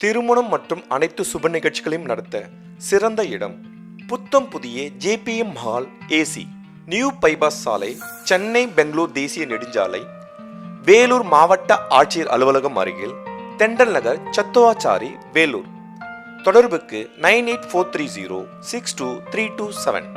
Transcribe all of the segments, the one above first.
திருமணம் மற்றும் அனைத்து சுப நிகழ்ச்சிகளையும் நடத்த சிறந்த இடம் புத்தம் புதிய JBM hall AC new bypass சாலை சென்னை பெங்களூர் தேசிய நெடுஞ்சாலை வேலூர் மாவட்ட ஆட்சியர் அலுவலகம் அருகில் தெண்டல் நகர் சத்துவாச்சாரி வேலூர். தொடர்புக்கு nine eight four three zero six two three two seven.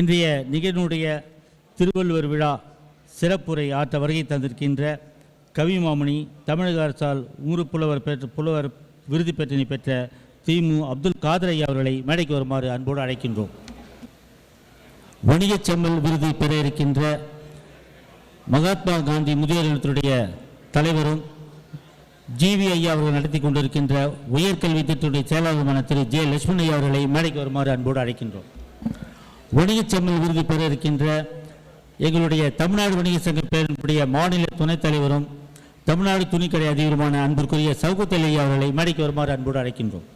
இன்றைய நிகழ்வுடைய திருவள்ளுவர் விழா சிறப்புரை ஆற்ற வருகை தந்திருக்கின்ற கவிமாமணி தமிழக அரசால் ஊரு புலவர் பெற்ற புலவர் விருது பெற்றினை பெற்ற திமு அப்துல் காதர் ஐயா அவர்களை மேடைக்கு வருமாறு அன்போடு அழைக்கின்றோம். வணிகச் செம்மல் விருது பெற இருக்கின்ற மகாத்மா காந்தி முதியோர் இல்லத்தினுடைய தலைவரும் ஜிவி ஐயா அவர்கள் நடத்தி கொண்டிருக்கின்ற உயர்கல்வி திட்டத்துடைய செயலாளருமான திரு. ஜே. லட்சுமண் ஐயா அவர்களை மேடைக்கு வருமாறு அன்போடு அழைக்கின்றோம். வணிகச் செம்மல் விருது பெற இருக்கின்ற எங்களுடைய தமிழ்நாடு வணிக சங்க பேரனுடைய மாநில துணைத் தலைவரும் தமிழ்நாடு துணிக்கடை அதிபருமான அன்பிற்குரிய சவுகத்தலி அவர்களை மேடைக்கு வருமாறு அன்போடு அழைக்கின்றோம்.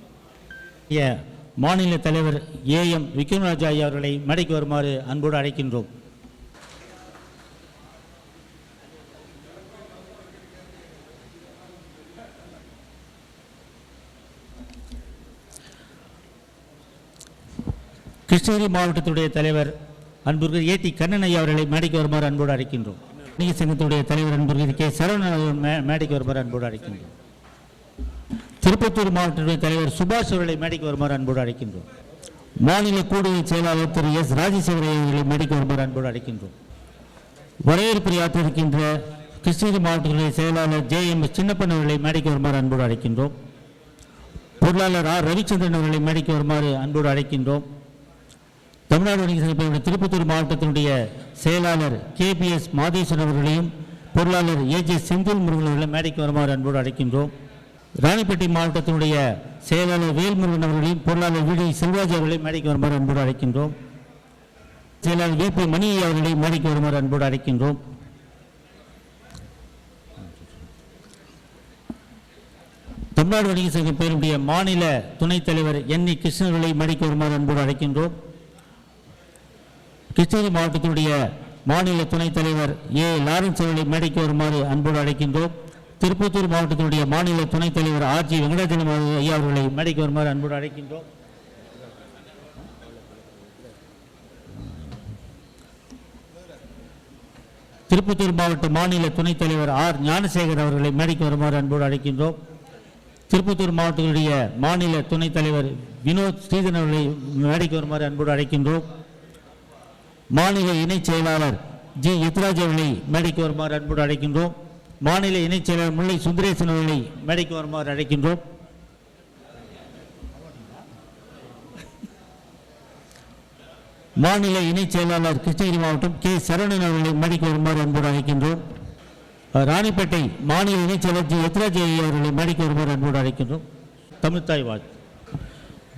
மாநில தலைவர் ஏ எம் விக்ரமராஜா ஐயா அவர்களை மேடைக்கு வருமாறு அன்போடு அழைக்கின்றோம். கிருஷ்ணகிரி மாவட்டத்துடைய தலைவர் அன்புக்கு ஏடி கண்ணன் ஐயா அவர்களை மேடைக்கு வருமாறு அன்போடு அழைக்கின்றோம். வணிக சங்கத்துடைய தலைவர் அன்புக்கு கே சரவணன் அவர்கள் மே- மேடைக்கு வருமாறு அன்போடு அழைக்கின்றோம். திருப்பத்தூர் மாவட்டத்துடைய தலைவர் சுபாஷ் அவர்களை மேடைக்கு வருமாறு அன்போடு அழைக்கின்றோம். மாநில கூடுதல் செயலாளர் திரு எஸ் ராஜசேகர அவர்களை மேடைக்கு வருமாறு அன்போடு அழைக்கின்றோம். வரவேற்புரை ஆற்றிருக்கின்ற கிருஷ்ணகிரி மாவட்டத்துடைய செயலாளர் ஜே எம் எஸ் சின்னப்பன் அவர்களை மேடைக்கு வருமாறு அன்போடு அழைக்கின்றோம். பொருளாளர் ஆர் ரவிச்சந்திரன் அவர்களை மேடைக்கு வருமாறு அன்போடு அழைக்கின்றோம். தமிழ்நாடு வணிக சங்கத்தினுடைய திருப்பத்தூர் மாவட்டத்தினுடைய செயலாளர் கேபிஎஸ் மாதேஸ்வரன் அவர்களையும் பொருளாளர் ஏஜே செந்தில் முருகன் அவர்களை மேடைக்கு வருமாறு அன்போடு அழைக்கின்றோம். ராணிப்பேட்டை மாவட்டத்தினுடைய செயலாளர் வேல்முருகன் அவர்களையும் பொருளாளர் விடி செல்வராஜ் அவர்களையும் மேடைக்கு வருமாறு அன்போடு அழைக்கின்றோம். செயலாளர் வி பி மணி அவர்களையும் மேடைக்கு வருமாறு அன்போடு அழைக்கின்றோம். தமிழ்நாடு வணிக சங்க பேருடைய மாநில துணைத் தலைவர் என் இ கிருஷ்ணர்களை மேடைக்கு வருமாறு அன்போடு அழைக்கின்றோம். கிருஷ்ணகிரி மாவட்டத்தினுடைய மாநில துணைத் தலைவர் ஏ. லாரன்ஸ் அவர்களை மேடைக்கு வருமாறு அன்போடு அழைக்கின்றோம். திருப்பத்தூர் மாவட்டத்தினுடைய மாநில துணைத் தலைவர் ஆர். ஜி. வெங்கடாஜலம் ஐயா அவர்களை மேடைக்கு வருமாறு அன்போடு அழைக்கின்றோம். திருப்பத்தூர் மாவட்ட மாநில துணைத் தலைவர் ஆர். ஞானசேகர் அவர்களை மேடைக்கு வருமாறு அன்போடு அழைக்கின்றோம். திருப்பத்தூர் மாவட்டத்தினுடைய மாநில துணைத் தலைவர் வினோத் ஸ்ரீதன் அவர்களை மேடைக்கு வருமாறு அன்போடு அழைக்கின்றோம். மாநில இணைச் செயலாளர் ஜி யத்ராஜ் அவர்களை மேடைக்கு வருமாறு அன்போடு அழைக்கின்றோம். மாநில இணைச் செயலாளர் முல்லை சுந்தரேசன் அவர்களை மேடைக்கு வருமாறு அழைக்கின்றோம். மாநில இணைச் செயலாளர் கிருஷ்ணகிரி மாவட்டம் கே சரவணன் அவர்களை மேடைக்கு வருமாறு அன்போடு அழைக்கின்றோம். ராணிப்பேட்டை மாநில இணைச் செயலர் ஜி யத்ராஜ் அவர்களை மேடைக்கு வருமாறு அன்போடு அழைக்கின்றோம். தமிழ்தாய் வாழ்த்து.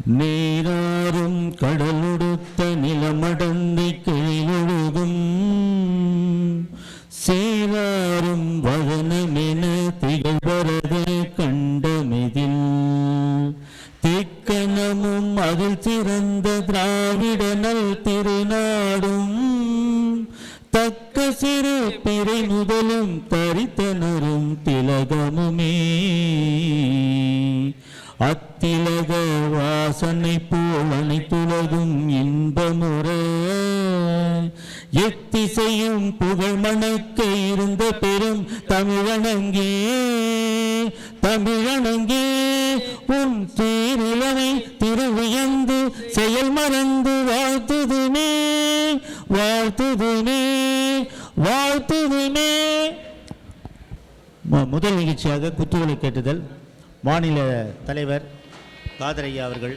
நீராறும் கடலுடுத்த நிலமடந்தை கிழிலொழுகும் சேராறும் வதனமென திகழ்வரத கண்டமிதில். திக்கணமும் அதில் சிறந்த திராவிடனல் திருநாடும். தக்க சிறு பிறை முதலும் தரித்தனரும் திலகமுமே. அத் அத்திலக வாசனை போல் அனைத்துலகும் இன்பமுறை. எத்திசையும் புகழ் மணக்க இருந்த பெரும் தமிழனங்கே. தமிழனங்கே உன் சீரிலனை திருவியந்து செயல் மறந்து வாழ்த்துதுமே. வாழ்த்துதுமே வாழ்த்துதுமே. முதல் நிகழ்ச்சியாக குத்துவிளை கேட்டுதல். மாநில தலைவர் காதரையா அவர்கள்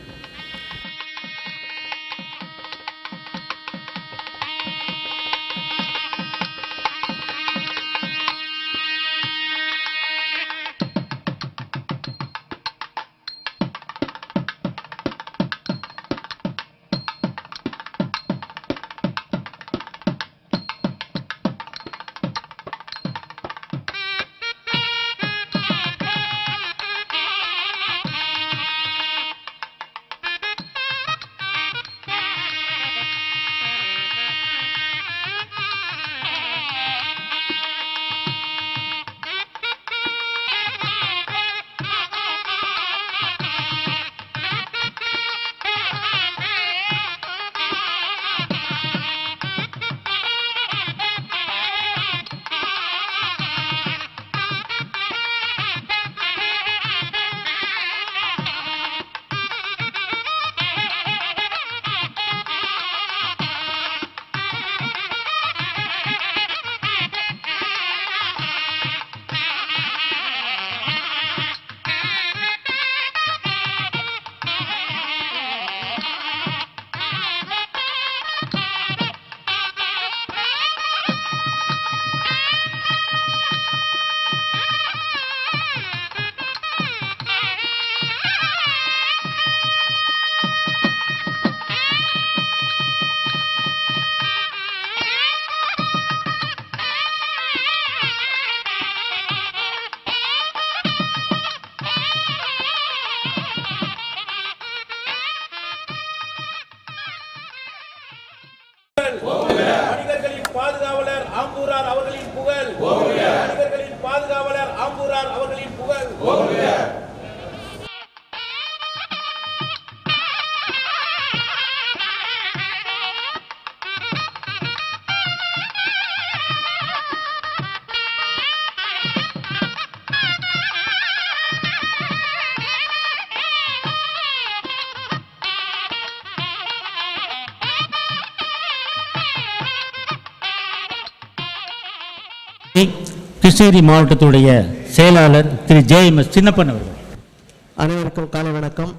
கிருஷ்ணகிரி மாவட்டத்துடைய செயலாளர் Thiru J M S Chinnappan அவர்கள். அனைவருக்கும் காலை வணக்கம்.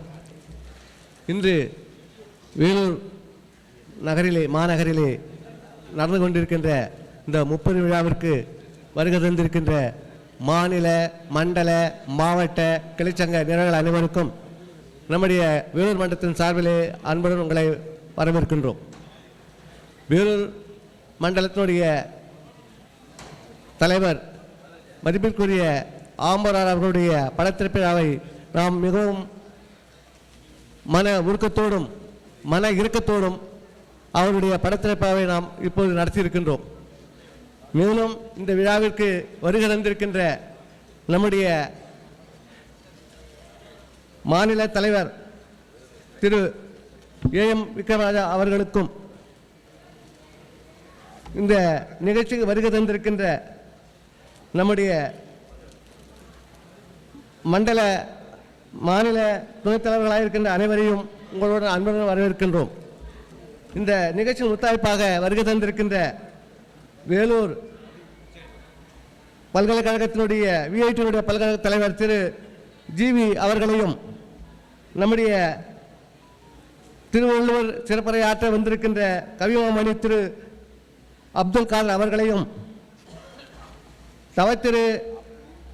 இன்று வேலூர் நகரிலே மாநகரிலே நடந்து கொண்டிருக்கின்ற இந்த முப்பது விழாவிற்கு வருகை தந்திருக்கின்ற மாநில மண்டல மாவட்ட கிளைச்சங்க நிறுவனங்கள் அனைவருக்கும் நம்முடைய வேலூர் மண்டலத்தின் சார்பிலே அன்புடன் உங்களை வரவேற்கின்றோம். வேலூர் மண்டலத்தினுடைய தலைவர் மதிப்பிற்குரிய ஆம்பரார் அவர்களுடைய படத்திறப்பு நாம் மிகவும் மன உருக்கத்தோடும் மன இறுக்கத்தோடும் அவருடைய படத்திறப்பாவை நாம் இப்போது நடத்தியிருக்கின்றோம். மேலும் இந்த விழாவிற்கு வருகை தந்திருக்கின்ற நம்முடைய மாநில தலைவர் திரு ஏ எம் விக்ரமராஜா அவர்களுக்கும் இந்த நிகழ்ச்சிக்கு வருகை தந்திருக்கின்ற நம்முடைய மண்டல மாநில துணைத் தலைவர்களாக இருக்கின்ற அனைவரையும் உங்களுடன் அன்புடன் வரவேற்கின்றோம். இந்த நிகழ்ச்சியின் ஒத்தாய்ப்பாக வருகை தந்திருக்கின்ற வேலூர் பல்கலைக்கழகத்தினுடைய விஐடியினுடைய பல்கலைக்கழக தலைவர் திரு ஜிவி அவர்களையும் நம்முடைய திருவள்ளுவர் சிறப்புரை ஆற்ற வந்திருக்கின்ற கவிமாமணி திரு அப்துல் காதர் அவர்களையும் தவத்திரு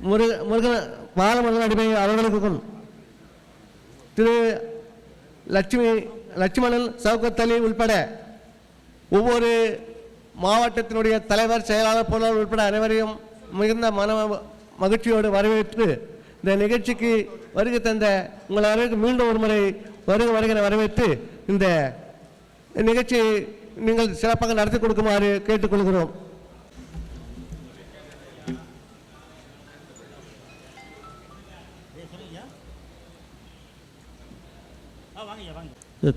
முருக முருகன் பாலமுருகன் அடிமை அவர்களுக்கும் திரு லட்சுமி லட்சுமணன் சவுக்கத்தலி உள்பட ஒவ்வொரு மாவட்டத்தினுடைய தலைவர் செயலாளர் பொருளாளர் உட்பட அனைவரையும் மிகுந்த மன மகிழ்ச்சியோடு வரவேற்று இந்த நிகழ்ச்சிக்கு வருகை தந்த உங்கள் அனைவருக்கும் மீண்டும் ஒரு முறை வருக வருகிற வரவேற்று இந்த நிகழ்ச்சியை நீங்கள் சிறப்பாக நடத்தி கொடுக்குமாறு கேட்டுக்கொள்கிறோம்.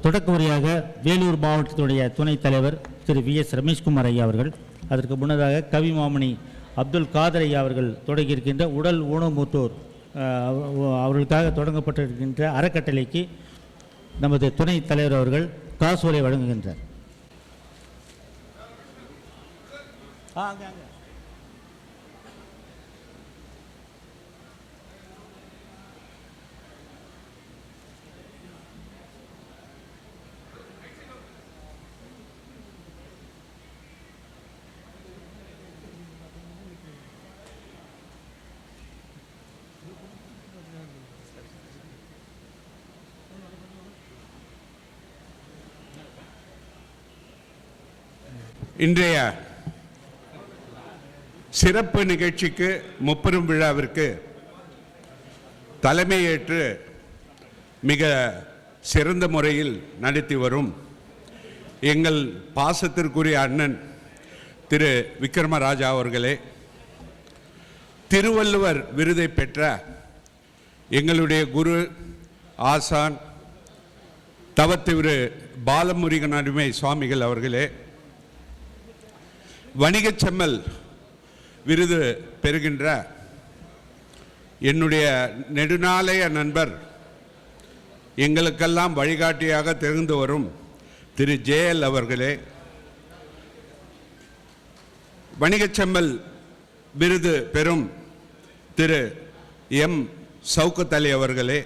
தொடக்க முறையாக வேலூர் மாவட்டத்துடைய துணைத் தலைவர் திரு வி எஸ் ரமேஷ்குமார் ஐயா அவர்கள் அதற்கு முன்னதாக கவி மாமணி அப்துல் காதர் ஐயா அவர்கள் தொடங்கியிருக்கின்ற உடல் ஊனமுத்தோர் அவர்களுக்காக தொடங்கப்பட்டிருக்கின்ற அறக்கட்டளைக்கு நமது துணைத் தலைவர் அவர்கள் காசோலை வழங்குகின்றார். இன்றைய சிறப்பு நிகழ்ச்சிக்கு முப்பெரும் விழாவிற்கு தலைமையேற்று மிக சிறந்த முறையில் நடத்தி வரும் எங்கள் பாசத்திற்குரிய அண்ணன் திரு விக்ரமராஜா அவர்களே திருவள்ளுவர் விருதை பெற்ற எங்களுடைய குரு ஆசான் தவத்திரு பாலமுருகன் அடிமை சுவாமிகள் அவர்களே வணிகச் செம்மல் விருது பெறுகின்ற என்னுடைய நெடுநாளைய நண்பர் எங்களுக்கெல்லாம் வழிகாட்டியாக தெரிந்து வரும் திரு ஜேஎல் அவர்களே வணிகச் செம்மல் விருது பெறும் திரு எம். சவுக்கத் அலி அவர்களே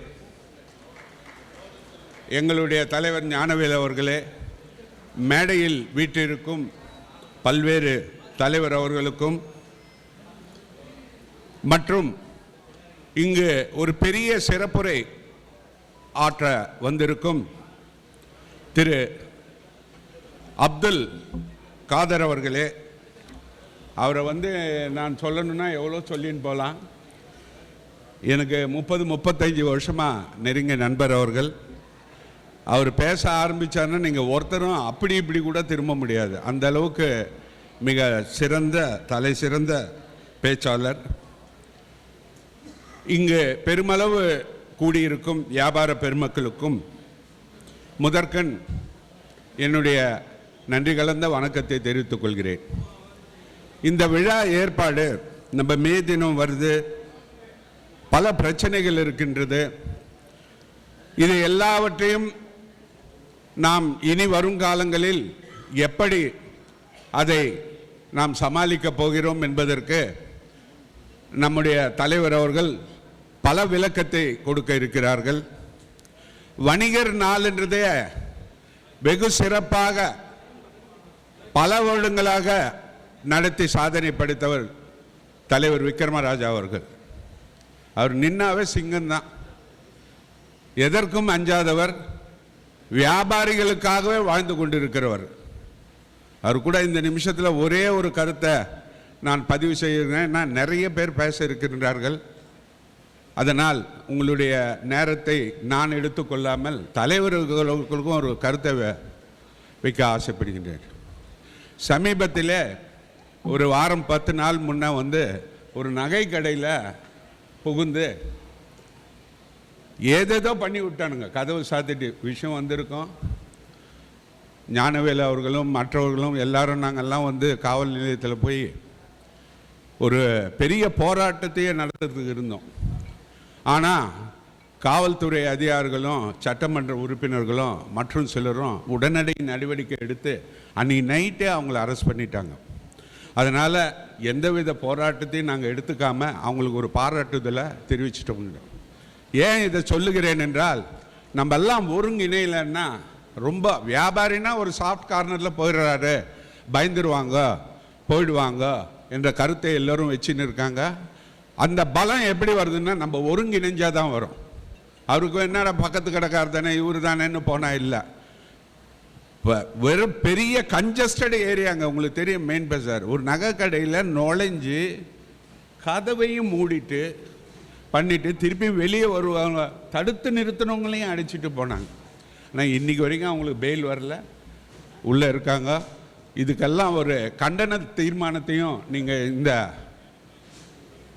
எங்களுடைய தலைவர் ஞானவேல் அவர்களே மேடையில் வீட்டிற்கும் பல்வேறு தலைவர் அவர்களுக்கும் மற்றும் இங்கு ஒரு பெரிய சிறப்புரை ஆற்ற வந்திருக்கும் திரு அப்துல் காதர் அவர்களே. அவரை வந்து நான் சொல்லணும்னா எவ்வளோ சொல்லின்னு போகலாம். எனக்கு முப்பது முப்பத்தஞ்சு வருஷமாக நெருங்கிய நண்பர் அவர்கள். அவர் பேச ஆரம்பிச்சாருன்னா நீங்கள் ஒருத்தரும் அப்படி இப்படி கூட திரும்ப முடியாது. அந்த அளவுக்கு மிக சிறந்த தலை சிறந்த பேச்சாளர். இங்கு பெருமளவு கூடியிருக்கும் வியாபார பெருமக்களுக்கும் முதற்கண் என்னுடைய நன்றி கலந்த வணக்கத்தை தெரிவித்துக் கொள்கிறேன். இந்த விழா ஏற்பாடு நம்ம மே தினம் வருது. பல பிரச்சனைகள் இருக்கின்றது. இது எல்லாவற்றையும் நாம் இனி வருங்காலங்களில் எப்படி அதை நாம் சமாளிக்கப் போகிறோம் என்பதற்கு நம்முடைய தலைவர் அவர்கள் பல விளக்கத்தை கொடுக்க இருக்கிறார்கள். வணிகர் நாள்ன்றதே வெகு சிறப்பாக பல வருடங்களாக நடத்தி சாதனை படைத்தவர் தலைவர் விக்ரமராஜா அவர்கள். அவர் நின்னாவே சிங்கம்தான். எதற்கும் அஞ்சாதவர். வியாபாரிகளுக்காகவே வாழ்ந்து கொண்டிருக்கிறவர். அவர் கூட இந்த நிமிஷத்தில் ஒரே ஒரு கருத்தை நான் பதிவு செய்கிறேன். நான் நிறைய பேர் பேச இருக்கின்றார்கள். அதனால் உங்களுடைய நேரத்தை நான் எடுத்துக்கொள்ளாமல் தலைவர்களுக்கும் ஒரு கருத்தை வை- வைக்க ஆசைப்படுகின்றேன். சமீபத்தில் ஒரு வாரம் பத்து நாள் முன்னே வந்து ஒரு நகை கடையில் புகுந்து ஏதேதோ பண்ணி விட்டானுங்க. கதவு சாத்திட்டு விஷயம் வந்திருக்கோம். ஞானவேல் அவர்களும் மற்றவர்களும் எல்லாரும் நாங்கள்லாம் வந்து காவல் நிலையத்தில் போய் ஒரு பெரிய போராட்டத்தையே நடத்துறதுக்கு இருந்தோம். ஆனால் காவல்துறை அதிகாரிகளும் சட்டமன்ற உறுப்பினர்களும் மற்றும் சிலரும் உடனடி நடவடிக்கை எடுத்து அன்னைக்கு நைட்டே அவங்கள அரெஸ்ட் பண்ணிட்டாங்க. அதனால் எந்தவித போராட்டத்தையும் நாங்கள் எடுத்துக்காமல் அவங்களுக்கு ஒரு பாராட்டுதலை தெரிவிச்சிட்டோங்க ஏன் இதை சொல்லுகிறேன் என்றால் நம்ம எல்லாம் ஒருங்கிணையிலன்னா ரொம்ப வியாபாரினா ஒரு சாஃப்ட் கார்னரில் போயிடுறாரு. பயந்துருவாங்க போயிடுவாங்க என்ற கருத்தை எல்லோரும் வச்சுன்னு இருக்காங்க. அந்த பலம் எப்படி வருதுன்னா நம்ம ஒருங்கிணைஞ்சாதான் தான் வரும். அவருக்கு என்னடா பக்கத்து கடைக்கார் தானே இவர் தானேன்னு போனால் இல்லை. இப்போ வெறும் பெரிய கன்ஜஸ்டட் ஏரியாங்க உங்களுக்கு தெரியும் மெயின் பஸார் ஒரு நகை கடையில் நுழைஞ்சு கதவையும் மூடிட்டு பண்ணிவிட்டு திருப்பி வெளியே வருவாங்க. தடுத்து நிறுத்தினவங்களையும் அடிச்சிட்டு போனாங்க. ஆனால் இன்னைக்கு வரைக்கும் அவங்களுக்கு பெயில் வரல. உள்ளே இருக்காங்க. இதுக்கெல்லாம் ஒரு கண்டன தீர்மானத்தையும் நீங்கள் இந்த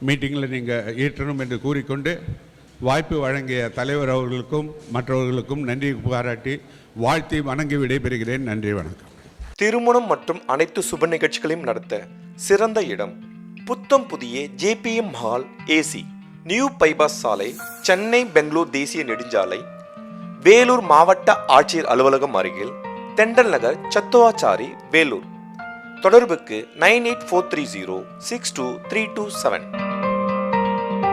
மீட்டிங்கில் நீங்கள் ஈற்றணும் என்று கூறிக்கொண்டு வாய்ப்பு வழங்கிய தலைவர் அவர்களுக்கும் மற்றவர்களுக்கும் நன்றி பாராட்டி வாழ்த்தி வணங்கி விடைபெறுகிறேன். நன்றி வணக்கம். திருமணம் மற்றும் அனைத்து சுப நிகழ்ச்சிகளையும் நடத்த சிறந்த இடம் புத்தம் புதிய JBM hall AC. New bypass சாலை சென்னை பெங்களூர் தேசிய நெடுஞ்சாலை வேலூர் மாவட்ட ஆட்சியர் அலுவலகம் அருகில் தெண்டல் நகர் சத்துவாச்சாரி வேலூர். தொடர்புக்கு nine eight four three zero six two three two seven.